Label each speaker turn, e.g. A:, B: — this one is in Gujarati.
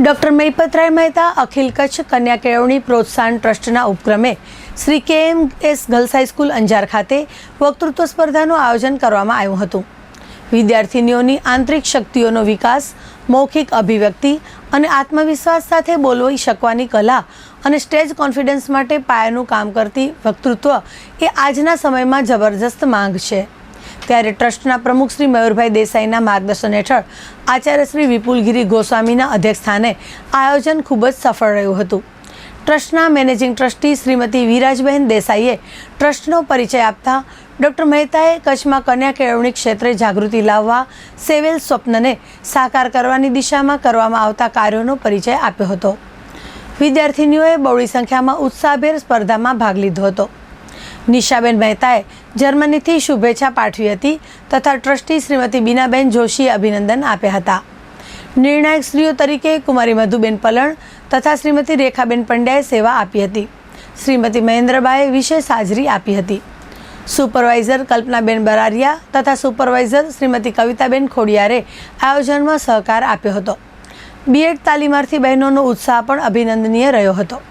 A: ડૉક્ટર મૈપતરાય મહેતા, અખિલ કચ્છ કન્યા કેળવણી પ્રોત્સાહન ટ્રસ્ટના ઉપક્રમે Shri K M S girls high school Anjar ખાતે વક્તૃત્વ સ્પર્ધાનું આયોજન કરવામાં આવ્યું હતું. વિદ્યાર્થિનીઓની આંતરિક શક્તિઓનો વિકાસ, મૌખિક અભિવ્યક્તિ અને આત્મવિશ્વાસ સાથે બોલવી શકવાની કલા અને સ્ટેજ કોન્ફિડન્સ માટે પાયાનું કામ કરતી વક્તૃત્વ એ આજના સમયમાં જબરજસ્ત માંગ છે. ત્યારે ટ્રસ્ટના પ્રમુખ શ્રી મયુરભાઈ દેસાઈના માર્ગદર્શન હેઠળ આચાર્ય શ્રી વિપુલગીરી ગોસ્વામીના અધ્યક્ષસ્થાને આયોજન ખૂબ જ સફળ રહ્યું હતું. ટ્રસ્ટના મેનેજિંગ ટ્રસ્ટી શ્રીમતી વિરાજબહેન દેસાઈએ ટ્રસ્ટનો પરિચય આપતા ડૉક્ટર મહેતાએ કચ્છમાં કન્યા કેળવણી ક્ષેત્રે જાગૃતિ લાવવા, સેવેલ સ્વપ્નને સાકાર કરવાની દિશામાં કરવામાં આવતા કાર્યોનો પરિચય આપ્યો હતો. વિદ્યાર્થિનીઓએ બહોળી સંખ્યામાં ઉત્સાહભેર સ્પર્ધામાં ભાગ લીધો હતો. નિશાબેન મહેતાએ જર્મનીથી શુભેચ્છા પાઠવી હતી તથા ટ્રસ્ટી શ્રીમતી બીનાબેન જોશીએ અભિનંદન આપ્યા હતા. નિર્ણાયક સ્ત્રીઓ તરીકે કુમારી મધુબેન પલણ તથા શ્રીમતી રેખાબેન પંડ્યાએ સેવા આપી હતી. શ્રીમતી મહેન્દ્રબાએ વિશેષ હાજરી આપી હતી. સુપરવાઇઝર કલ્પનાબેન બરારિયા તથા સુપરવાઇઝર શ્રીમતી કવિતાબેન ખોડિયારે આયોજનમાં સહકાર આપ્યો હતો. બીએડ તાલીમાર્થી બહેનોનો ઉત્સાહ પણ અભિનંદનીય રહ્યો હતો.